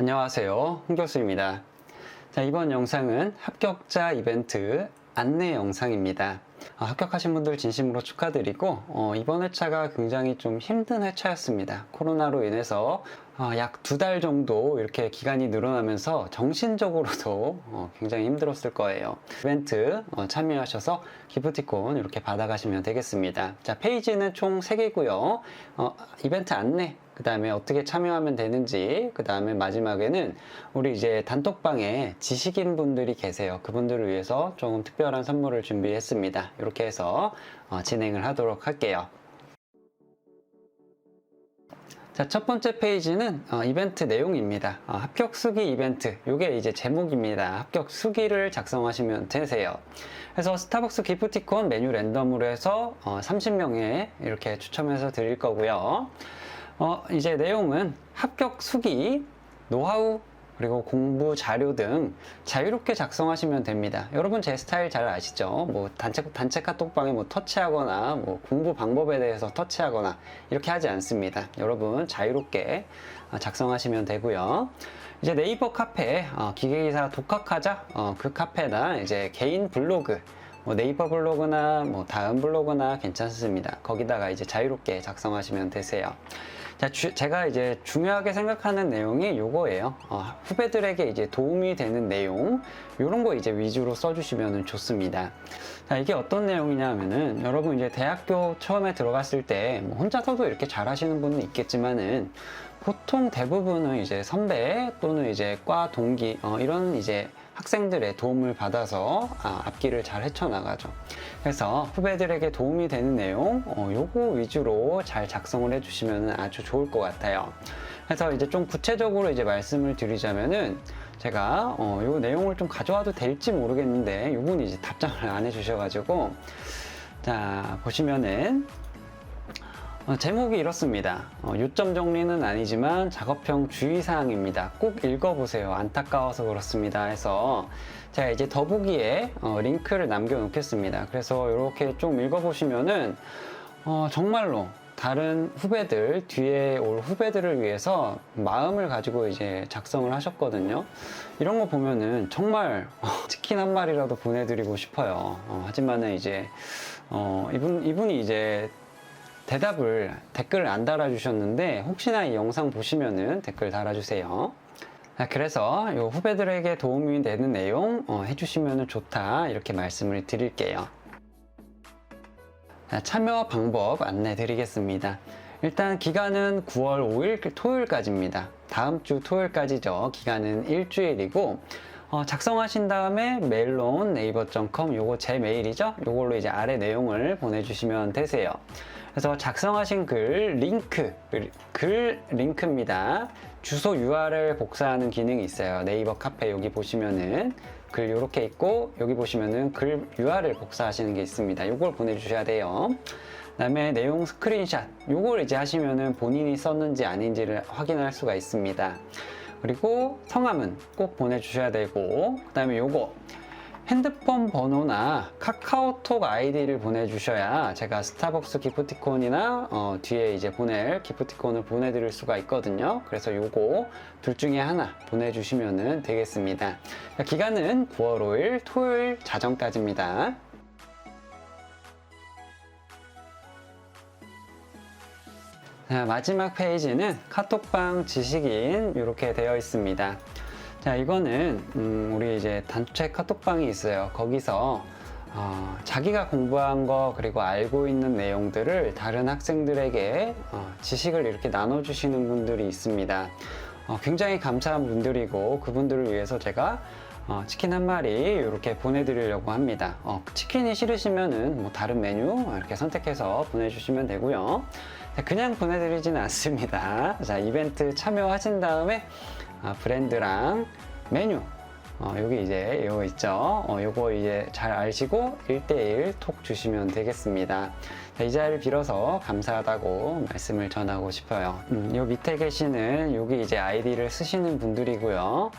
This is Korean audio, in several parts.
안녕하세요. 홍 교수입니다. 자, 이번 영상은 합격자 이벤트 안내 영상입니다. 아, 합격하신 분들 진심으로 축하드리고 어, 이번 회차가 굉장히 좀 힘든 회차였습니다. 코로나로 인해서 어, 약 두 달 정도 이렇게 기간이 늘어나면서 정신적으로도 어, 굉장히 힘들었을 거예요. 이벤트 어, 참여하셔서 기프티콘 이렇게 받아가시면 되겠습니다. 자 페이지는 총 3개고요. 어, 이벤트 안내 그 다음에 어떻게 참여하면 되는지, 그 다음에 마지막에는 우리 이제 단톡방에 지식인 분들이 계세요. 그분들을 위해서 조금 특별한 선물을 준비했습니다. 이렇게 해서 어, 진행을 하도록 할게요. 자, 첫 번째 페이지는 어, 이벤트 내용입니다. 어, 합격 수기 이벤트. 이게 이제 제목입니다. 합격 수기를 작성하시면 되세요. 그래서 스타벅스 기프티콘 메뉴 랜덤으로 해서 어, 30명에 이렇게 추첨해서 드릴 거고요. 어, 이제 내용은 합격 수기, 노하우, 그리고 공부 자료 등 자유롭게 작성하시면 됩니다. 여러분 제 스타일 잘 아시죠? 뭐 단체 단체 카톡방에 뭐 터치하거나 뭐 공부 방법에 대해서 터치하거나 이렇게 하지 않습니다. 여러분 자유롭게 어, 작성하시면 되고요. 이제 네이버 카페 어, 기계기사 독학하자 어, 그 카페나 이제 개인 블로그 뭐 네이버 블로그나 뭐 다음 블로그나 괜찮습니다. 거기다가 이제 자유롭게 작성하시면 되세요. 자, 주- 제가 이제 중요하게 생각하는 내용이 요거예요. 어, 후배들에게 이제 도움이 되는 내용, 요런 거 이제 위주로 써주시면 좋습니다. 자, 이게 어떤 내용이냐 하면은, 여러분 이제 대학교 처음에 들어갔을 때 뭐 혼자서도 이렇게 잘 하시는 분은 있겠지만은, 보통 대부분은 이제 선배 또는 이제 과 동기, 어, 이런 이제 학생들의 도움을 받아서 아, 앞길을 잘 헤쳐나가죠. 그래서 후배들에게 도움이 되는 내용, 어, 요거 위주로 잘 작성을 해주시면 아주 좋을 것 같아요. 그래서 이제 좀 구체적으로 이제 말씀을 드리자면은 제가 어, 요 내용을 좀 가져와도 될지 모르겠는데 요분이 이제 답장을 안 해주셔가지고 자 보시면은 어, 제목이 이렇습니다. 어, 요점 정리는 아니지만 작업형 주의사항입니다. 꼭 읽어보세요. 안타까워서 그렇습니다. 해서 제가 이제 더보기에 어, 링크를 남겨놓겠습니다. 그래서 이렇게 좀 읽어보시면은 어, 정말로 다른 후배들, 뒤에 올 후배들을 위해서 마음을 가지고 이제 작성을 하셨거든요. 이런 거 보면은 정말 어, 치킨 한 마리라도 보내드리고 싶어요. 어, 하지만은 이제, 어, 이분, 이분이 이제 대답을 댓글을 안 달아주셨는데 혹시나 이 영상 보시면은 댓글 달아주세요. 아, 그래서 요 후배들에게 도움이 되는 내용 어, 해주시면 좋다 이렇게 말씀을 드릴게요. 자, 참여 방법 안내 드리겠습니다. 일단 기간은 9월 5일 토요일까지입니다. 다음 주 토요일까지죠. 기간은 일주일이고 어, 작성하신 다음에 메일론 네이버.com 요거 제 메일이죠. 요걸로 이제 아래 내용을 보내주시면 되세요. 그래서 작성하신 글 링크 글 링크입니다. 주소 URL 복사하는 기능이 있어요. 네이버 카페 여기 보시면은 글 이렇게 있고 여기 보시면은 글 URL 복사하시는 게 있습니다. 요걸 보내주셔야 돼요. 그다음에 내용 스크린샷 요걸 이제 하시면은 본인이 썼는지 아닌지를 확인할 수가 있습니다. 그리고 성함은 꼭 보내주셔야 되고 그 다음에 요거 핸드폰 번호나 카카오톡 아이디를 보내주셔야 제가 스타벅스 기프티콘이나 어, 뒤에 이제 보낼 기프티콘을 보내드릴 수가 있거든요. 그래서 요거 둘 중에 하나 보내주시면 되겠습니다. 기간은 9월 5일 토요일 자정까지입니다. 자, 마지막 페이지는 카톡방 지식인 이렇게 되어 있습니다. 자, 이거는 음, 우리 이제 단체 카톡방이 있어요. 거기서 어, 자기가 공부한 거 그리고 알고 있는 내용들을 다른 학생들에게 어, 지식을 이렇게 나눠주시는 분들이 있습니다. 어, 굉장히 감사한 분들이고 그분들을 위해서 제가 어, 치킨 한 마리 이렇게 보내드리려고 합니다. 어, 치킨이 싫으시면은 뭐 다른 메뉴 이렇게 선택해서 보내주시면 되고요. 자, 그냥 보내드리지는 않습니다. 자, 이벤트 참여하신 다음에 아, 브랜드랑 메뉴 어, 여기 이제 이거 있죠. 어, 요거 이제 잘 아시고 1대1 톡 주시면 되겠습니다. 자, 이 자리를 빌어서 감사하다고 말씀을 전하고 싶어요. 음, 요 밑에 계시는 여기 이제 아이디를 쓰시는 분들이고요.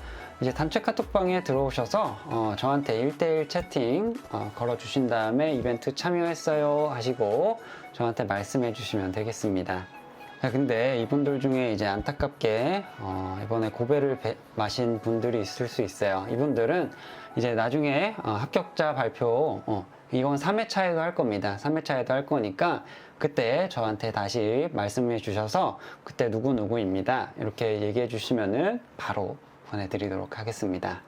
이제 단체 카톡방에 들어오셔서 어, 저한테 1대1 채팅 어, 걸어주신 다음에 이벤트 참여했어요 하시고 저한테 말씀해 주시면 되겠습니다. 자, 근데 이분들 중에 이제 안타깝게 어, 이번에 고배를 배- 마신 분들이 있을 수 있어요. 이분들은 이제 나중에 어, 합격자 발표 어, 이건 3회차에도 할 겁니다. 3회차에도 할 거니까 그때 저한테 다시 말씀해 주셔서 그때 누구누구입니다. 이렇게 얘기해 주시면은 바로 보내드리도록 하겠습니다.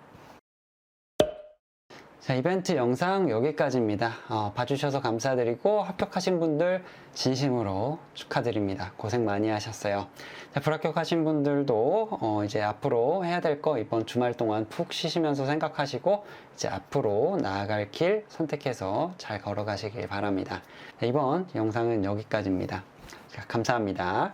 자, 이벤트 영상 여기까지입니다. 어, 봐주셔서 감사드리고 합격하신 분들 진심으로 축하드립니다. 고생 많이 하셨어요. 자, 불합격하신 분들도 어, 이제 앞으로 해야 될 거 이번 주말 동안 푹 쉬시면서 생각하시고 이제 앞으로 나아갈 길 선택해서 잘 걸어가시길 바랍니다. 자, 이번 영상은 여기까지입니다. 자, 감사합니다.